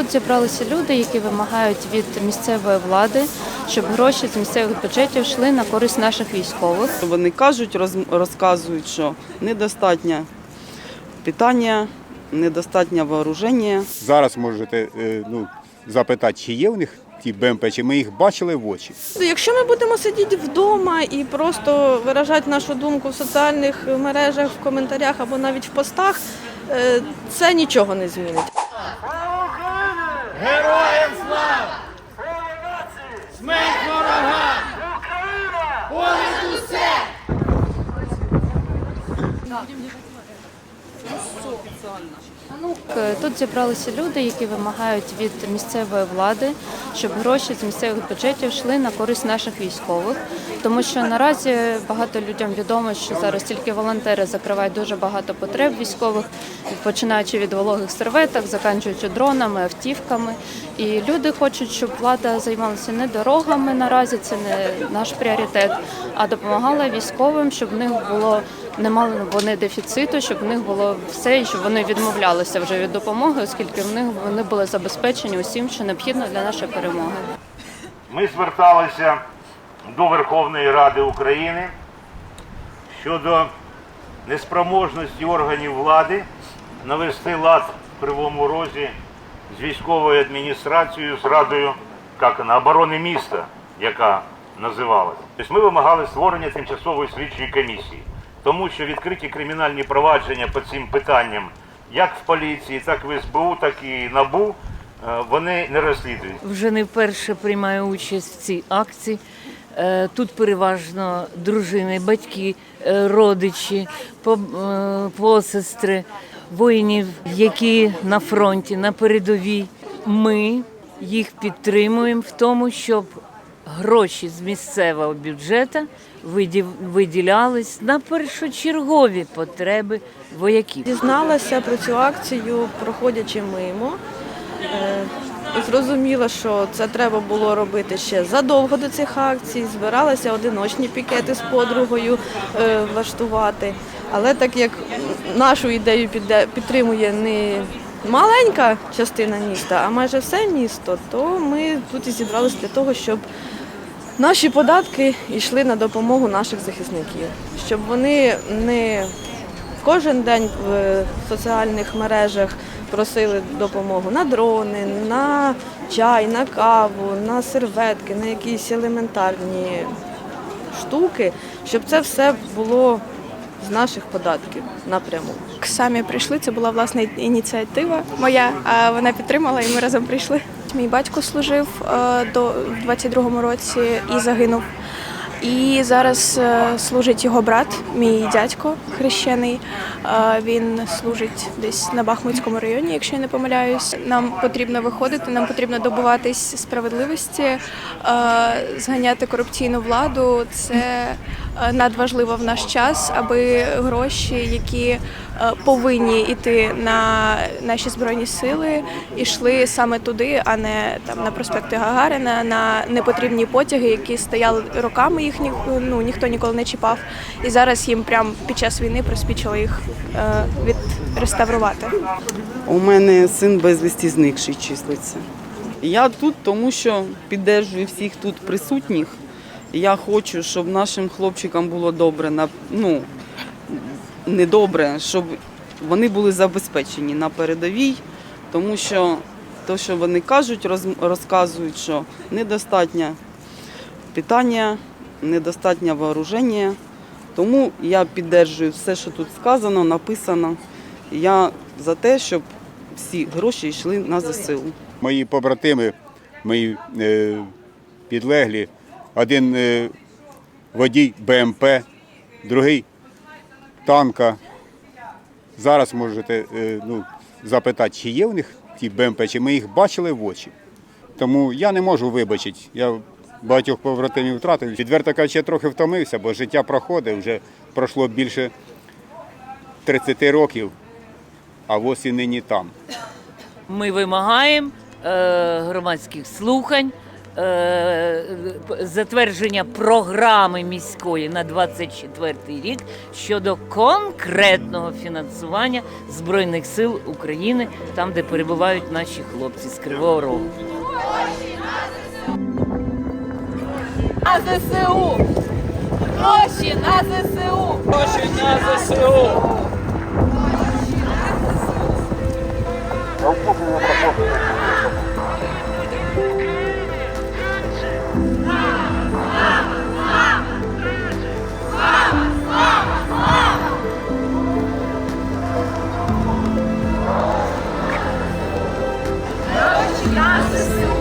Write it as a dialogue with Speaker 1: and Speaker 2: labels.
Speaker 1: Тут зібралися люди, які вимагають від місцевої влади, щоб гроші з місцевих бюджетів йшли на користь наших військових.
Speaker 2: Вони кажуть, роз- розказують, що недостатньо питання, недостатньо вооруження.
Speaker 3: Зараз можете е, ну, запитати, чи є в них ті БМП, чи ми їх бачили в очі.
Speaker 4: Якщо ми будемо сидіти вдома і просто виражати нашу думку в соціальних мережах, в коментарях або навіть в постах, е, це нічого не змінить.
Speaker 5: Героям слава! Слава нації! Смерть ворога! Україна! Понад усе!
Speaker 1: Е, Тут зібралися люди, які вимагають від місцевої влади, щоб гроші з місцевих бюджетів йшли на користь наших військових. Тому що наразі багато людям відомо, що зараз тільки волонтери закривають дуже багато потреб військових, починаючи від вологих серветок, заканчуючи дронами, автівками. І люди хочуть, щоб влада займалася не дорогами наразі, це не наш пріоритет, а допомагала військовим, щоб в них було не мали вони дефіциту, щоб в них було все і щоб вони відмовлялися вже від допомоги, оскільки в них вони були забезпечені усім, що необхідно для нашої перемоги.
Speaker 6: Ми зверталися до Верховної Ради України щодо неспроможності органів влади навести лад в Кривому Розі з військовою адміністрацією, з Радою як вона, оборони міста, яка називалась. Тобто ми вимагали створення тимчасової слідчої комісії, тому що відкриті кримінальні провадження по цим питанням як в поліції, так в СБУ, так і НАБУ, е, вони не розслідують.
Speaker 7: вже не вперше приймаю участь в цій акції. Е, Тут переважно дружини, батьки, е, родичі, по- посестри, воїнів, які на фронті, на передовій. Ми їх підтримуємо в тому, щоб гроші з місцевого бюджету виділялись на першочергові потреби вояків.
Speaker 4: Дізналася про цю акцію, проходячи мимо. Е, Зрозуміла, що це треба було робити ще задовго до цих акцій. Збиралися одиночні пікети з подругою е, влаштувати. Але так як нашу ідею підтримує не маленька частина міста, а майже все місто, то ми тут і зібралися для того, щоб Наші податки йшли на допомогу наших захисників, щоб вони не кожен день в соціальних мережах просили допомогу на дрони, на чай, на каву, на серветки, на якісь елементарні штуки, щоб це все було з наших податків напряму.
Speaker 8: Самі прийшли, це була власна ініціатива моя, а вона підтримала і ми разом прийшли. Мій батько служив е, до в 22-му році і загинув. І зараз е, служить його брат, мій дядько хрещений. Е, Він служить десь на Бахмутському районі, якщо я не помиляюсь. Нам потрібно виходити, нам потрібно добуватись справедливості, зганяти корупційну владу. Це надважливо в наш час, аби гроші, які е, повинні йти на наші збройні сили, йшли саме туди, а не там на проспекти Гагарина, на непотрібні потяги, які стояли роками. Їх ну ніхто ніколи не чіпав. І зараз їм прямо під час війни приспічило їх е, відреставрувати.
Speaker 2: У мене син безвісті зникший числиться. Я тут, тому що піддержую всіх тут присутніх. Я хочу, щоб нашим хлопчикам було добре, ну, не добре, щоб вони були забезпечені на передовій, тому що те, що вони кажуть, розказують, що недостатньо питання, недостатньо вооруження. Тому я піддержую все, що тут сказано, написано. Я за те, щоб всі гроші йшли на ЗСУ.
Speaker 3: Мої побратими, мої е, підлеглі, один е, водій БМП, другий танка. Зараз можете е, ну, запитати, чи є в них ті БМП, чи ми їх бачили в очі. Тому я не можу вибачити. Я багатьох побратимів втратив. Відверто кажучи, я трохи втомився, бо життя проходить, вже пройшло більше 30 років, а ось і нині там.
Speaker 7: Ми вимагаємо е, громадських слухань, затвердження програми міської на 24 рік щодо конкретного фінансування Збройних сил України, там, де перебувають наші хлопці з Кривого Рогу.
Speaker 9: на ЗСУ! Гроші на ЗСУ!
Speaker 5: Гроші на ЗСУ!
Speaker 9: Гроші на ЗСУ! Graças, Senhor.